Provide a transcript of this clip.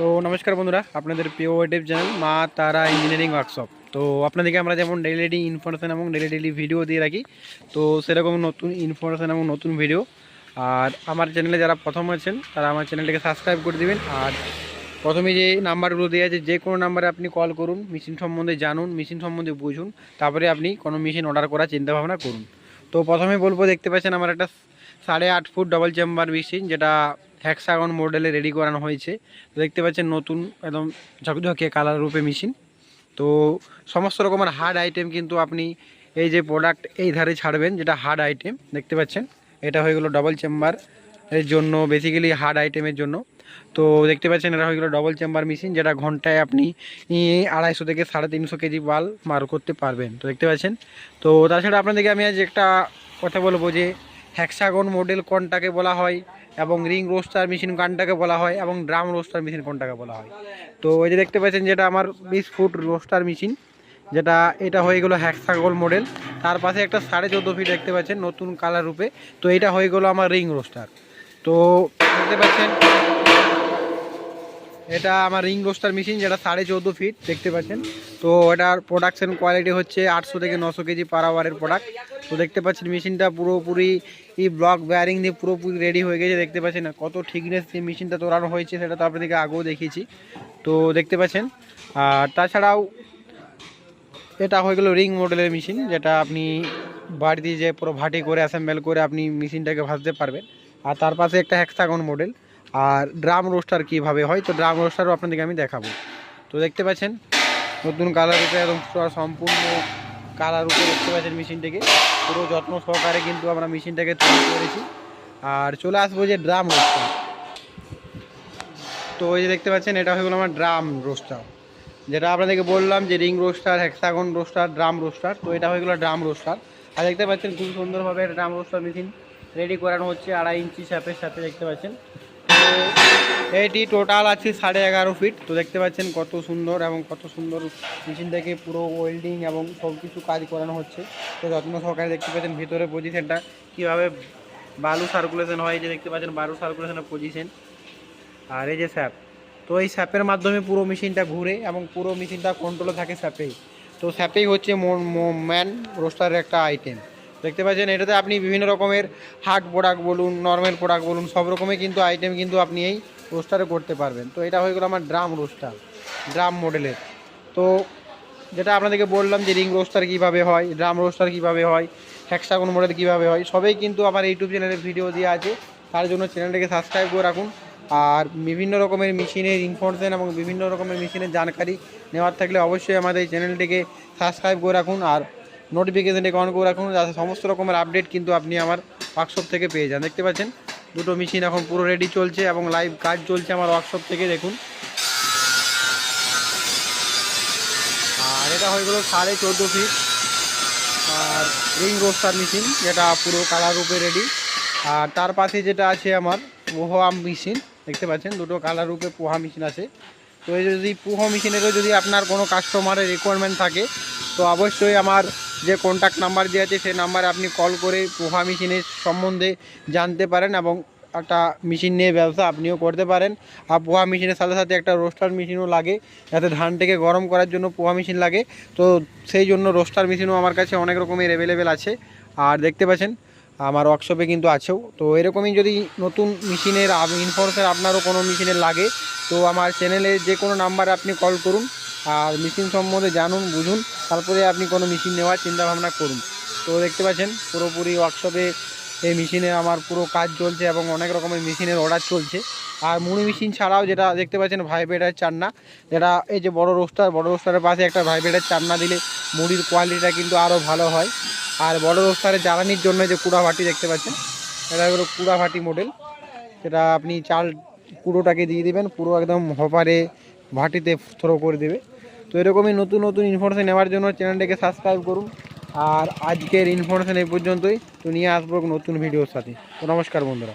তো নমস্কার বন্ধুরা, আপনাদের প্রিয় ওয়েটিভ চ্যানেল মা তারা ইঞ্জিনিয়ারিং ওয়ার্কশপ তো আপনাদেরকে আমরা যেমন ডেলি ডেলি ইনফরমেশান এবং ডেলি ডেলি ভিডিও দিয়ে রাখি, তো সেরকম নতুন ইনফরমেশান এবং নতুন ভিডিও আর আমার চ্যানেলে যারা প্রথম আছেন, তারা আমার চ্যানেলটাকে সাবস্ক্রাইব করে দিবেন। আর প্রথমে যে নাম্বারগুলো দেওয়া আছে, যে কোনো নাম্বারে আপনি কল করুন মেশিন সম্বন্ধে জানুন মেশিন সম্বন্ধে বুঝুন, তারপরে আপনি কোনো মেশিন অর্ডার করার চিন্তাভাবনা করুন। তো প্রথমে বলব, দেখতে পাচ্ছেন আমার একটা সাড়ে আট ফুট ডবল চেম্বার মেশিন যেটা হ্যাক্সাগন মডেলে রেডি করানো হয়েছে। দেখতে পাচ্ছেন নতুন একদম ঝকঝকে কালার রূপে মেশিন তো সমস্ত রকমের হার্ড আইটেম কিন্তু আপনি এই যে প্রোডাক্ট এই ধারে ছাড়বেন, যেটা হার্ড আইটেম দেখতে পাচ্ছেন? এটা হয়ে গেলো ডবল চেম্বার এর জন্য বেসিক্যালি হার্ড আইটেমের জন্য। তো দেখতে পাচ্ছেন, এটা হয়ে গেলো ডবল চেম্বার মেশিন যেটা ঘন্টায় আপনি আড়াইশো থেকে সাড়ে তিনশো কেজি বাল মার করতে পারবেন। তো দেখতে পাচ্ছেন? তো তাছাড়া আপনাদেরকে আমি আজ একটা কথা বলব যে হ্যাক্সাগন মডেল কোনটাকে বলা হয়? এবং রিং রোস্টার মেশিন কোনটাকে বলা হয় এবং ড্রাম রোস্টার মেশিন কোনটাকে বলা হয়। তো ওই যে দেখতে পাচ্ছেন যেটা আমার বিশ ফুট রোস্টার মেশিন, যেটা, এটা হয়ে গেলো হ্যাক্সাগল মডেল তার পাশে একটা সাড়ে চোদ্দ ফিট দেখতে পাচ্ছেন নতুন কালার রূপে। তো এটা হয়ে গেলো আমার রিং রোস্টার। তো দেখতে পাচ্ছেন এটা আমার রিং রোস্টার মেশিন যেটা সাড়ে চোদ্দ ফিট দেখতে পাচ্ছেন? তো এটার প্রোডাকশন কোয়ালিটি হচ্ছে আটশো থেকে নশো কেজি পার আওয়ারের প্রোডাক্ট তো দেখতে পাচ্ছেন মেশিনটা পুরোপুরি এই ব্লক বেয়ারিং দিয়ে পুরোপুরি রেডি হয়ে গেছে, দেখতে পাচ্ছেন কত ঠিকনেস দিয়ে মেশিনটা তোলানো হয়েছে, সেটা তো আপনাদেরকে আগেও দেখিয়েছি। তো দেখতে পাচ্ছেন, আর তাছাড়াও এটা হয়ে গেল রিং মডেলের মেশিন যেটা আপনি বাড়িতে যে পুরো ভাটি করে অ্যাসেম্বল করে আপনি মেশিনটাকে ভাজতে পারবেন। আর তার পাশে একটা হ্যাক্সাগন মডেল আর ড্রাম রোস্টার কীভাবে হয়? তো ড্রাম রোস্টারও আপনাদেরকে আমি দেখাবো। তো দেখতে পাচ্ছেন, নতুন কালার রূপে একদম সম্পূর্ণ কালার রূপে দেখতে পাচ্ছেন মেশিনটাকে। পুরো যত্ন সহকারে কিন্তু আমরা মেশিনটাকে তৈরি করেছি। আর চলে আসব যে ড্রাম রোস্টার। তো এই যে দেখতে পাচ্ছেন, এটা হয়ে গেলো আমার ড্রাম রোস্টার। যেটা আপনাদেরকে বললাম যে ring roaster hexagon roaster, drum roaster. তো এটা হয়ে গেলো ড্রাম রোস্টার। আর দেখতে পাচ্ছেন খুব সুন্দরভাবে একটা ড্রাম রোস্টার মেশিন রেডি করানো হচ্ছে আড়াই ইঞ্চি শ্যাপের সাথে দেখতে পাচ্ছেন। এটি টোটাল আছে সাড়ে এগারো ফিট তো দেখতে পাচ্ছেন কত সুন্দর এবং কত সুন্দর মেশিন থেকে পুরো ওয়েল্ডিং এবং সব কিছু কাজ করানো হচ্ছে। তো যত্ন সহকারে দেখতে পাচ্ছেন ভিতরে পজিশনটা কীভাবে বালু সার্কুলেশন হয় যে দেখতে পাচ্ছেন বালু সার্কুলেশনের পজিশন আর এই যে স্যাপ তো এই স্যাপের মাধ্যমে পুরো মেশিনটা ঘুরে এবং পুরো মেশিনটা কন্ট্রোলে থাকে স্যাপেই তো স্যাপেই হচ্ছে ম্যান রোস্টারের একটা আইটেম দেখতে পাচ্ছেন, এটাতে আপনি বিভিন্ন রকমের হার্ড প্রোডাক্ট বলুন নর্মাল প্রোডাক্ট বলুন, সব রকমের কিন্তু আইটেম কিন্তু আপনি এই রোস্টারে করতে পারবেন। তো এটা হয়ে গেলো আমার ড্রাম রোস্টার ড্রাম মডেলের তো যেটা আপনাদেরকে বললাম যে রিং রোস্টার কীভাবে হয় ড্রাম রোস্টার কীভাবে হয় হ্যাক্সাগন মডেল কীভাবে হয়, সবই কিন্তু আমার ইউটিউব চ্যানেলে ভিডিও দেওয়া আছে। তার জন্য চ্যানেলটাকে সাবস্ক্রাইব করে রাখুন। আর বিভিন্ন রকমের মেশিনের ইনফরমেশন এবং বিভিন্ন রকমের মেশিনের জানকারি নেওয়ার থাকলে অবশ্যই আমাদের এই চ্যানেলটিকে সাবস্ক্রাইব করে রাখুন। আর নোটিফিকেশানটাকে অন করে রাখুন, যাতে সমস্ত রকমের আপডেট কিন্তু আপনি আমার ওয়ার্কশপ থেকে পেয়ে যান। দেখতে পাচ্ছেন, দুটো মেশিন এখন পুরো রেডি চলছে এবং লাইভ কাজ চলছে আমার ওয়ার্কশপ থেকে, দেখুন। আর এটা হয়ে গেলো সাড়ে চোদ্দ ফিট আর রিং রোস্টার মেশিন যেটা পুরো কালার রূপে রেডি আর তার পাশে যেটা আছে আমার পোহা মেশিন দেখতে পাচ্ছেন, দুটো কালার রূপে পোহা মেশিন আছে। তো যদি পোহা মেশিনেরও যদি আপনার কোনো কাস্টমারের রিকোয়ারমেন্ট থাকে, তো অবশ্যই আমার যে কন্ট্যাক্ট নাম্বার দেওয়া আছে, সেই নাম্বারে আপনি কল করে পোহা মেশিনের সম্বন্ধে জানতে পারেন এবং একটা মেশিন নিয়ে ব্যবসা আপনিও করতে পারেন। আর পোহা মেশিনের সাথে সাথে একটা রোস্টার মেশিনও লাগে, যাতে ধানটাকে গরম করার জন্য পোহা মেশিন লাগে। তো সেই জন্য রোস্টার মেশিনও আমার কাছে অনেক রকমের অ্যাভেলেবেল আছে। আর দেখতে পাচ্ছেন, আমার ওয়ার্কশপে কিন্তু আছেও। তো এরকমই যদি নতুন মেশিনের ইনফরমেশন আপনারও কোনো মেশিনের লাগে, তো আমার চ্যানেলে যে কোনো নাম্বারে আপনি কল করুন। আর মেশিন সম্বন্ধে জানুন, বুঝুন, তারপরে আপনি কোনো মেশিন নেওয়ার চিন্তাভাবনা করুন। তো দেখতে পাচ্ছেন, পুরোপুরি ওয়ার্কশপে এই মেশিনে আমার পুরো কাজ চলছে এবং অনেক রকমের মেশিনের অর্ডার চলছে। আর মুড়ি মেশিন ছাড়াও যেটা দেখতে পাচ্ছেন ভাইব্রেটার চান্না যেটা এই যে বড় রোস্টার বড় রোস্টারের পাশে একটা ভাইব্রেটার চান্না দিলে মুড়ির কোয়ালিটিটা কিন্তু আরও ভালো হয়। আর বড় রোস্টারে জ্বালানির জন্য যে কুড়া ভাটি দেখতে পাচ্ছেন, এটা হলো কুড়া ভাটি মডেল সেটা আপনি চাল কুড়োটাকে দিয়ে দেবেন, পুরো একদম হপারে ভাটিতে থ্রো করে দেবে। তো এরকমই নতুন নতুন ইনফরমেশন নেওয়ার জন্য চ্যানেলটাকে সাবস্ক্রাইব করুন। আর আজকের ইনফরমেশন এই পর্যন্তই। তো নিয়ে আসব নতুন ভিডিওর সাথে। তো নমস্কার বন্ধুরা।